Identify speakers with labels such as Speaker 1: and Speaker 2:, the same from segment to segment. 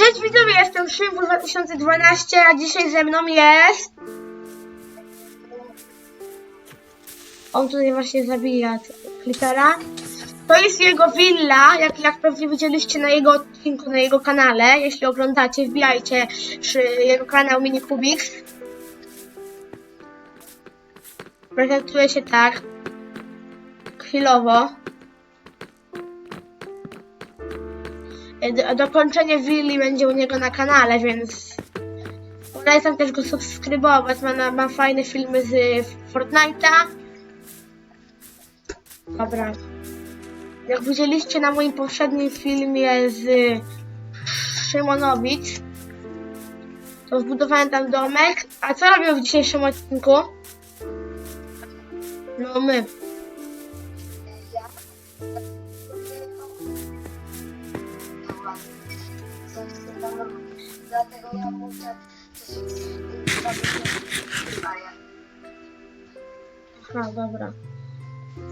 Speaker 1: Cześć widzowie, jestem Szymbu 2012, a dzisiaj ze mną jest... On tutaj właśnie zabija Clippera. To jest jego willa, jak, jak pewnie widzieliście na jego odcinku, na jego kanale. Jeśli oglądacie, wbijajcie przy jego kanał Mini Kubix. Prezentuje się tak. Chwilowo. Do- Dokończenie willi będzie u niego na kanale, więc polecam też go subskrybować. Ma, na- ma fajne filmy z Fortnite'a. Dobra. Jak widzieliście na moim poprzednim filmie z Szymonowic, to zbudowałem tam domek. A co robią w dzisiejszym odcinku? No my.
Speaker 2: Dlatego ja muszę
Speaker 1: Aha, dobra.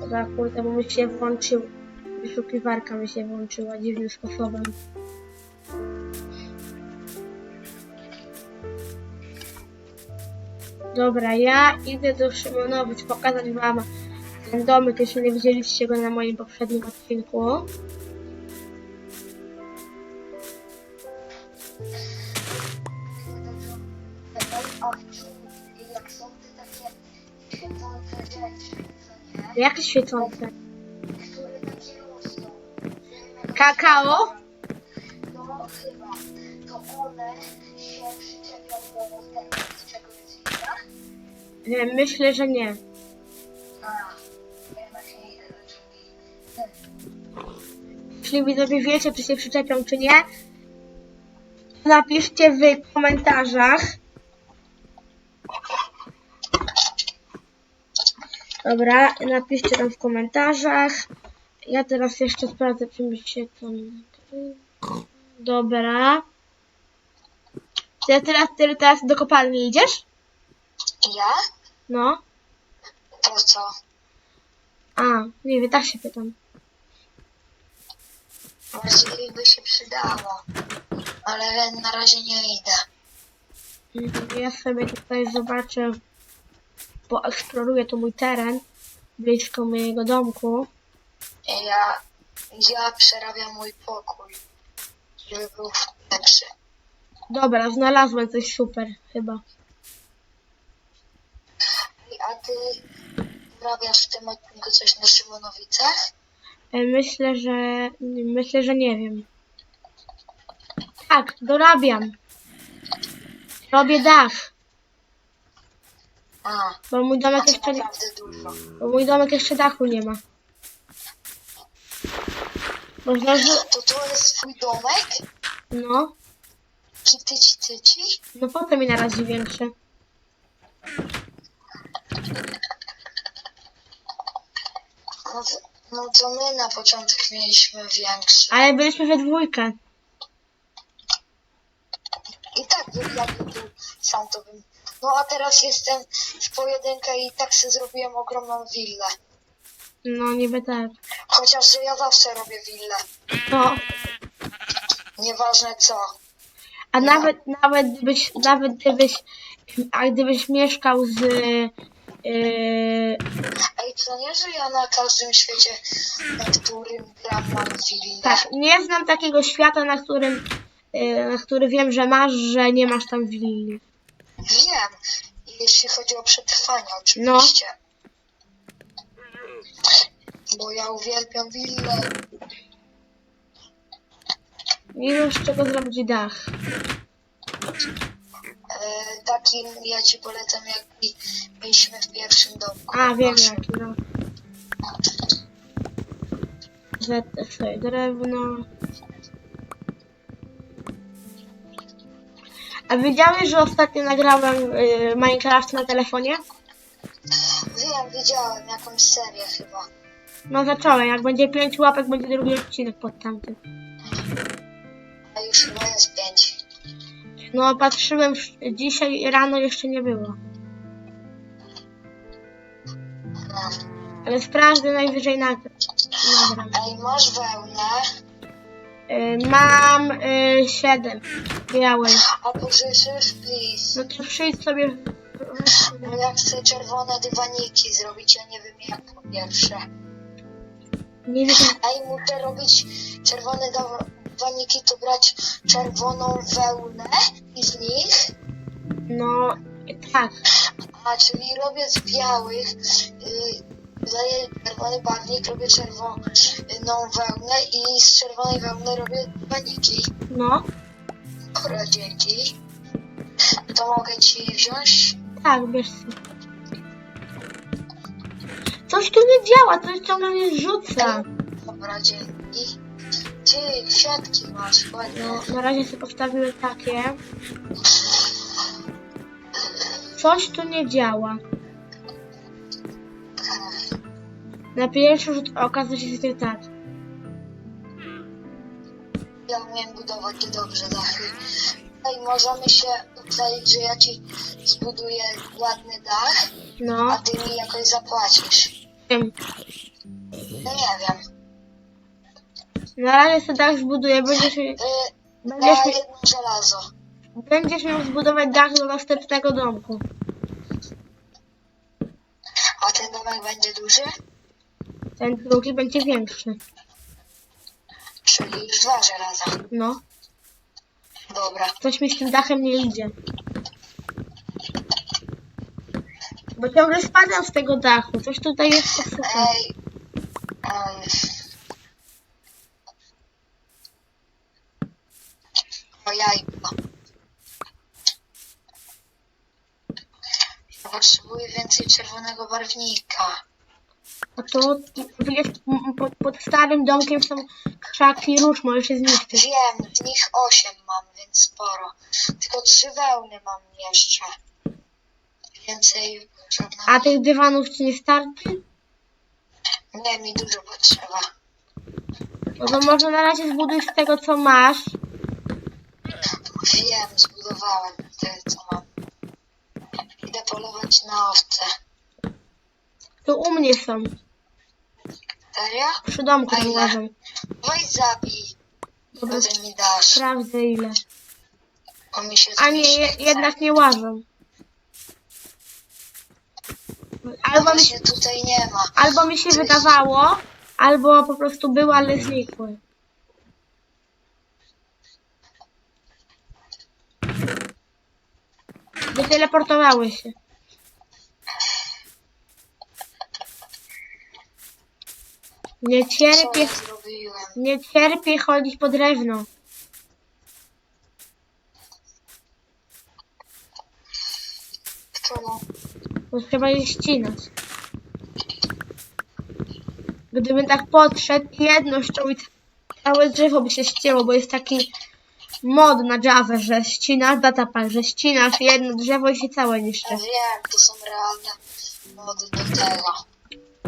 Speaker 1: Dobra, kurde, bo mi się włączył. Wyszukiwarka mi się włączyła dziwnym sposobem. Dobra, ja idę do Szymonowic pokazać wam ten domek, jeśli nie widzieliście go na moim poprzednim odcinku.
Speaker 2: Jak są te takie świecące rzeczy,
Speaker 1: świecące?
Speaker 2: Które takie.
Speaker 1: Kakao?
Speaker 2: No chyba. To one się przyczepią do tego,
Speaker 1: Myślę, że nie.
Speaker 2: A, jednak nie.
Speaker 1: Jeśli widzowie wiecie, czy się przyczepią, czy nie, napiszcie w komentarzach. Dobra, napiszcie tam w komentarzach. Ja teraz jeszcze sprawdzę, czy mi się to... Dobra. Ty teraz, ty teraz do kopalni idziesz?
Speaker 2: Ja?
Speaker 1: No.
Speaker 2: To co?
Speaker 1: A, nie wiem, tak się pytam.
Speaker 2: Właściwie by się przydało. Ale na razie nie idę.
Speaker 1: Mm, Ja sobie tutaj zobaczę, poeksploruję tu mój teren blisko mojego domku.
Speaker 2: Ja, ja przerabiam mój pokój, żeby był lepszy.
Speaker 1: Dobra, znalazłem coś super, chyba.
Speaker 2: A ty robisz w tym odcinku coś na Szymonowicach?
Speaker 1: E, Myślę, że myślę, że nie wiem. Tak, dorabiam. Robię dach,
Speaker 2: A,
Speaker 1: bo mój domek
Speaker 2: macie
Speaker 1: jeszcze
Speaker 2: naprawdę dużo.
Speaker 1: bo mój domek jeszcze dachu nie ma. Można, że...
Speaker 2: To to jest twój domek?
Speaker 1: No,
Speaker 2: Ki tyci tyci?
Speaker 1: no potem mi na razie większe.
Speaker 2: No to, no to my na początek mieliśmy większy.
Speaker 1: Ale byliśmy we dwójkę.
Speaker 2: Jakby był sam to bym. No a teraz jestem w pojedynkę i tak sobie zrobiłem ogromną willę.
Speaker 1: No, niby tak.
Speaker 2: Chociaż, ja zawsze robię willę.
Speaker 1: No,
Speaker 2: Nieważne co.
Speaker 1: A nawet, nawet gdybyś, nawet gdybyś, a gdybyś mieszkał z, yy,
Speaker 2: Ej, co nie, że ja na każdym świecie, na którym gram mam willę?
Speaker 1: tak, nie znam takiego świata, na którym, na który wiem, że masz, że nie masz tam willi.
Speaker 2: Wiem. Jeśli chodzi o przetrwanie, oczywiście. Bo ja uwielbiam willę.
Speaker 1: Nie wiem, z czego zrobić dach.
Speaker 2: E, takim ja ci polecam, jak i byliśmy w pierwszym domku.
Speaker 1: A, wiem
Speaker 2: naszym.
Speaker 1: jaki, no. Zetnę sobie drewno. A wiedziałeś, że ostatnio nagrałem yy, Minecraft na telefonie?
Speaker 2: Wiem, widziałem jakąś serię chyba.
Speaker 1: No zacząłem, jak będzie 5 łapek, będzie drugi odcinek pod tamtym.
Speaker 2: A już chyba jest pięć.
Speaker 1: No, patrzyłem w- dzisiaj rano jeszcze nie było.
Speaker 2: No.
Speaker 1: Ale sprawdzę najwyżej nag- nagram.
Speaker 2: Ej, masz wełnę?
Speaker 1: Y, mam y, siedem białej.
Speaker 2: A pożyczysz, please?
Speaker 1: No to przyjdź sobie.
Speaker 2: No ja chcę czerwone dywaniki zrobić, ja nie wiem jak po pierwsze.
Speaker 1: Nie wiem,
Speaker 2: Ej, muszę robić czerwone dywaniki, to brać czerwoną wełnę i z nich,
Speaker 1: no tak.
Speaker 2: a czyli robię z białych, yy, daję czerwony barwnik, robię czerwoną wełnę i z czerwonej wełny robię dywaniki.
Speaker 1: No,
Speaker 2: Kura, dzięki. To mogę ci wziąć?
Speaker 1: tak, wiesz co. Coś tu nie działa, coś ciągle mnie rzuca.
Speaker 2: Dobra, dzięki. Ty, kwiatki masz, ładnie.
Speaker 1: No, na razie sobie postawiłem takie. Coś tu nie działa. Na pierwszy rzut oka nie tak.
Speaker 2: Ja umiem budować dobrze dachy. Ej, możemy się ustalić, że ja ci zbuduję ładny dach, a
Speaker 1: No,
Speaker 2: ty mi jakoś zapłacisz.
Speaker 1: wiem.
Speaker 2: No nie wiem.
Speaker 1: Na razie sobie dach zbuduję. Będziesz, mi-
Speaker 2: Yy,
Speaker 1: będziesz,
Speaker 2: ja jedno żelazo.
Speaker 1: będziesz miał zbudować dach do następnego domku.
Speaker 2: A ten domek będzie duży?
Speaker 1: Ten drugi będzie większy.
Speaker 2: Czyli już dwa żelaza.
Speaker 1: No,
Speaker 2: Dobra.
Speaker 1: coś mi z tym dachem nie idzie. Bo ciągle spadam z tego dachu. Coś tutaj jest posypane.
Speaker 2: Ej. Um, o jajko. Ja potrzebuję więcej czerwonego barwnika.
Speaker 1: A to tu jest m, pod, pod starym domkiem są krzaki róż, możesz je zniszczyć.
Speaker 2: Wiem, z nich osiem mam, więc sporo. Tylko trzy wełny mam jeszcze. Więcej potrzebna.
Speaker 1: A tych dywanów ci nie starczy?
Speaker 2: Nie, mi dużo potrzeba.
Speaker 1: No to może na razie zbuduj z tego co masz.
Speaker 2: Wiem, zbudowałem tyle, co mam. Idę polować na owce.
Speaker 1: To u mnie są.
Speaker 2: Serio?
Speaker 1: Przy domku
Speaker 2: A ile?
Speaker 1: wyłażą.
Speaker 2: Weź zabij.
Speaker 1: Dobra,
Speaker 2: Potem mi dasz.
Speaker 1: sprawdzę ile.
Speaker 2: Bo mi się
Speaker 1: A nie, je, jednak nie łażą.
Speaker 2: No
Speaker 1: Albo mi,
Speaker 2: właśnie tutaj nie ma.
Speaker 1: albo mi się wydawało, albo po prostu były, ale znikły. Wyteleportowały się. Nie
Speaker 2: Co
Speaker 1: cierpię,
Speaker 2: ja zrobiłem?
Speaker 1: nie cierpię chodzić po drewno.
Speaker 2: Czemu?
Speaker 1: Bo trzeba je ścinać. Gdybym tak podszedł jedno ściął i całe drzewo by się ścięło, bo jest taki mod na Java, że ścinasz, datapad, że ścinasz jedno drzewo i się całe
Speaker 2: Ja
Speaker 1: niszczy.
Speaker 2: wiem, to są realne mody do tego.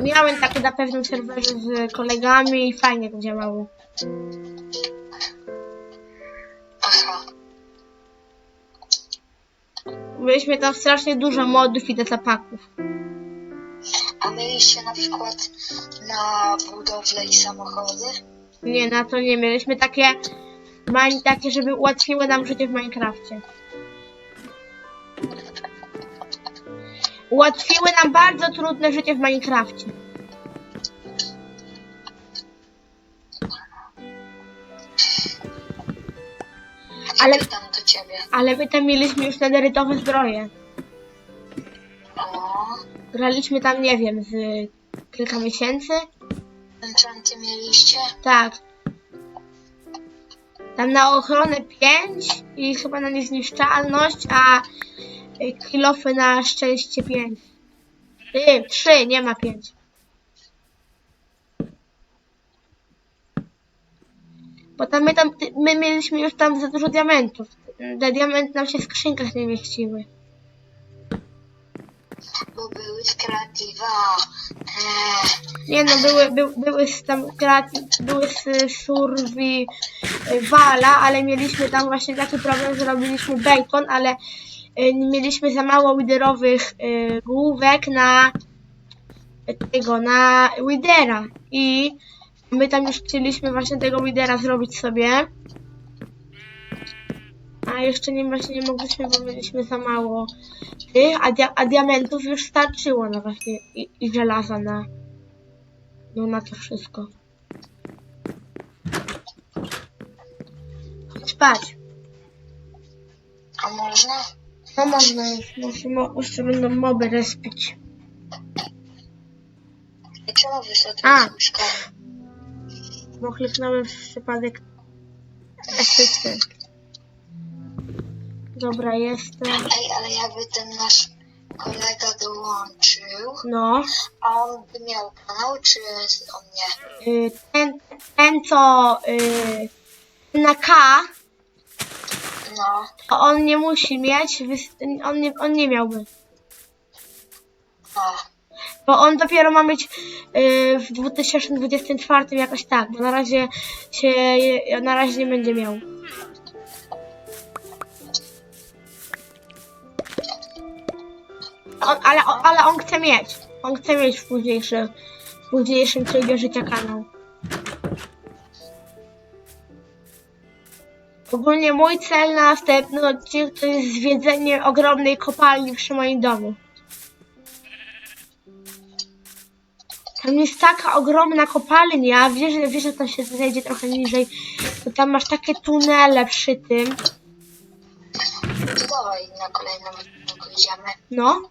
Speaker 1: Miałem takie na pewnym serwerze z kolegami i fajnie to działało. Mieliśmy tam strasznie dużo modów i datapaków.
Speaker 2: A mieliście na przykład na budowlę i samochody?
Speaker 1: Nie, na to nie mieliśmy takie, takie, żeby ułatwiły nam życie w Minecrafcie. Ułatwiły nam bardzo trudne życie w Minecrafcie. Ale-
Speaker 2: tam do ciebie.
Speaker 1: Ale my tam mieliśmy już nederytowe zbroje.
Speaker 2: O,
Speaker 1: Graliśmy tam, nie wiem, z kilka miesięcy.
Speaker 2: enchanty mieliście?
Speaker 1: Tak. Tam na ochronę 5 i chyba na niezniszczalność, a kilofy na szczęście 5. Ty, 3, nie ma 5. Bo tam my, tam my mieliśmy już tam za dużo diamentów. Te diamenty nam się w skrzynkach nie mieściły.
Speaker 2: Bo były z kreatywa. Eee,
Speaker 1: Nie no, były, by, były z tam kreaty- były z survi y, wala, ale mieliśmy tam właśnie taki problem, że robiliśmy bacon, ale y, mieliśmy za mało widerowych y, główek na tego, na widera i My tam już chcieliśmy właśnie tego widera zrobić sobie. A jeszcze nie właśnie nie mogliśmy, bo mieliśmy za mało tych, a, dia a diamentów już starczyło na właśnie i, i żelaza na no na to wszystko. Chodź spać.
Speaker 2: A można?
Speaker 1: No można już, mo- jeszcze będą moby respić.
Speaker 2: I czemu wyszedłeś
Speaker 1: A.
Speaker 2: z łóżka?
Speaker 1: Bo kliknąłem w przypadek esysty. Dobra, jestem.
Speaker 2: Ej, ale jakby ten nasz kolega dołączył,
Speaker 1: No.
Speaker 2: a on by miał kanał, czy on nie?
Speaker 1: Y, ten, ten co y, na K,
Speaker 2: No,
Speaker 1: on nie musi mieć, on nie, on nie miałby.
Speaker 2: no.
Speaker 1: Bo on dopiero ma mieć y, w 2024 jakoś tak, bo na razie się, na razie nie będzie miał. On, ale, on, ale on chce mieć. On chce mieć w późniejszym, w późniejszym trybie życia kanał. Ogólnie mój cel na następny odcinek to jest zwiedzenie ogromnej kopalni przy moim domu. Tam jest taka ogromna kopalnia, wiesz, że- wiesz, że tam się zejdzie trochę niżej, to tam masz takie tunele przy tym,
Speaker 2: dawaj na kolejnym odcinku idziemy.
Speaker 1: no.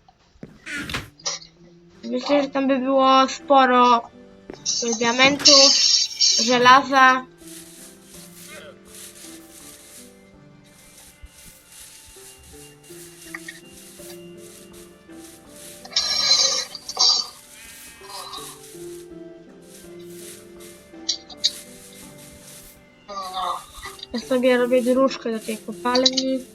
Speaker 1: Myślę, że tam by było sporo diamentów, żelaza. Ja sobie robię dróżkę do tej kopalni.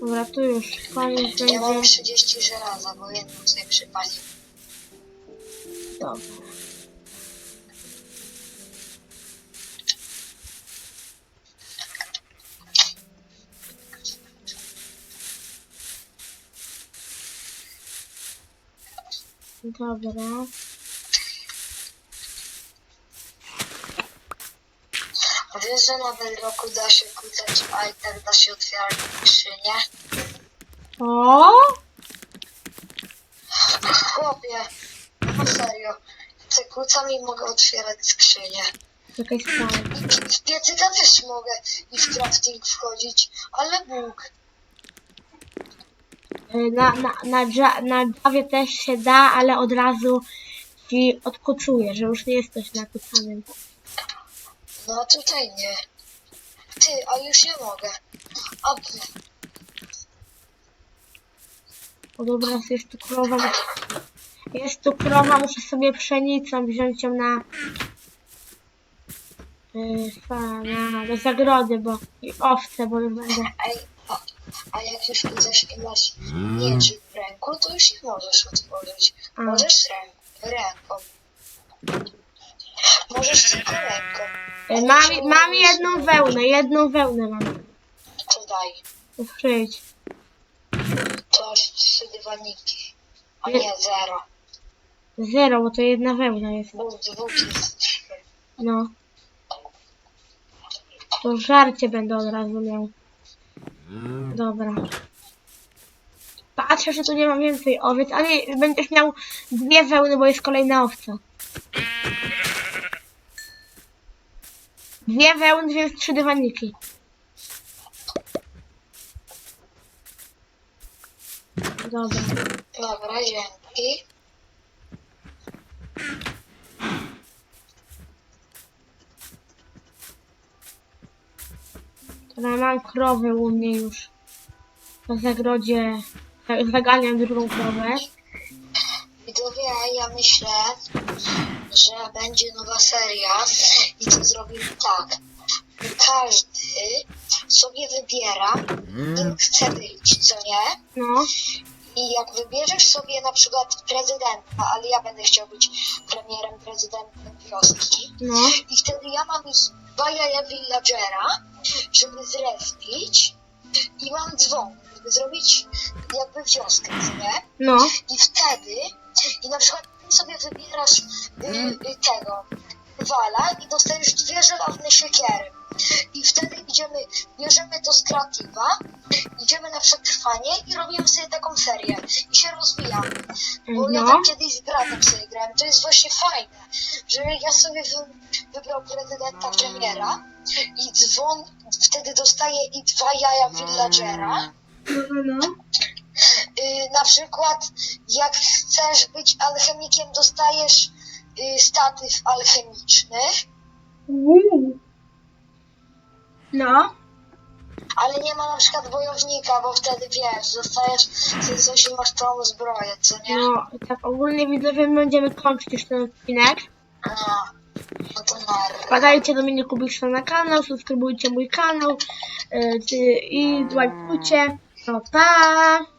Speaker 1: Dobra, tu już koniec
Speaker 2: Ja mam
Speaker 1: będzie.
Speaker 2: 30 żelaza, bo jedną sobie przypalił.
Speaker 1: Dobra. Dobra.
Speaker 2: A wiesz, że na Bedrocku da się kucać, a i tak da się otwierać skrzynię?
Speaker 1: O!
Speaker 2: Chłopie, no serio. Chcę kucam i mogę otwierać skrzynię.
Speaker 1: Czekaj, stary.
Speaker 2: W piecyka też mogę i w crafting wchodzić, ale Bóg.
Speaker 1: Y, Na, na, na, Dża- na Javie też się da, ale od razu ci odkucuje, że już nie jesteś nakucanym.
Speaker 2: No tutaj nie. Ty, a już nie mogę. A,
Speaker 1: O dobra, jest tu krowa. Jest tu krowa, muszę sobie pszenicą wziąć ją na... Yy, na, na zagrody, bo i owce, bo już będę...
Speaker 2: Ej, a, a jak już kucasz i masz mieczyk w ręku, to już ich możesz otworzyć.
Speaker 1: A.
Speaker 2: Możesz rę ręką. Możesz tylko.
Speaker 1: Yy, mam, mam jedną wełnę, jedną wełnę mam.
Speaker 2: To daj.
Speaker 1: Przyjdź.
Speaker 2: To aż trzy dywaniki. A nie zero.
Speaker 1: Zero, bo to jedna wełna jest.
Speaker 2: Bo z dwóch jest trzy.
Speaker 1: No. To żarcie będę od razu miał. Dobra. Patrzę, że tu nie ma więcej owiec, ale będziesz miał dwie wełny, bo jest kolejna owca. Dwie wełny, trzy dywaniki. Dobra.
Speaker 2: Dobra, dzięki.
Speaker 1: Dobra, mam krowę u mnie już. Na zagrodzie za- zaganiam drugą krowę.
Speaker 2: Widzowie, ja myślę, że będzie nowa seria i to zrobimy tak. Każdy sobie wybiera, kim chce być, co nie?
Speaker 1: No,
Speaker 2: I jak wybierzesz sobie na przykład prezydenta, ale ja będę chciał być premierem prezydentem wioski,
Speaker 1: no,
Speaker 2: i wtedy ja mam już dwa jaja villagera, żeby zrespić i mam dzwon, żeby zrobić jakby wioskę, co nie?
Speaker 1: no.
Speaker 2: I wtedy, i na przykład sobie wybierasz y, y, tego wala i dostajesz dwie żelazne siekiery. I wtedy idziemy, bierzemy to z kreatywa, idziemy na przetrwanie i robimy sobie taką serię. I się rozwijamy. Bo ja
Speaker 1: No.
Speaker 2: tak kiedyś z bratem sobie grałem. To jest właśnie fajne, że ja sobie wy, wybrał prezydenta premiera i dzwon wtedy dostaje i dwa jaja villagera.
Speaker 1: No, no, no.
Speaker 2: Y, na przykład jak chcesz być alchemikiem, dostajesz y, statyw alchemiczny,
Speaker 1: Uuu. No.
Speaker 2: ale nie ma na przykład wojownika, bo wtedy wiesz, dostajesz coś i masz całą zbroję, co nie?
Speaker 1: No, tak ogólnie widzowie będziemy kończyć już ten odcinek.
Speaker 2: No, no to nar.
Speaker 1: Wpadajcie do mnie Kubisza na kanał, subskrybujcie mój kanał yy, i lajkujcie. No pa!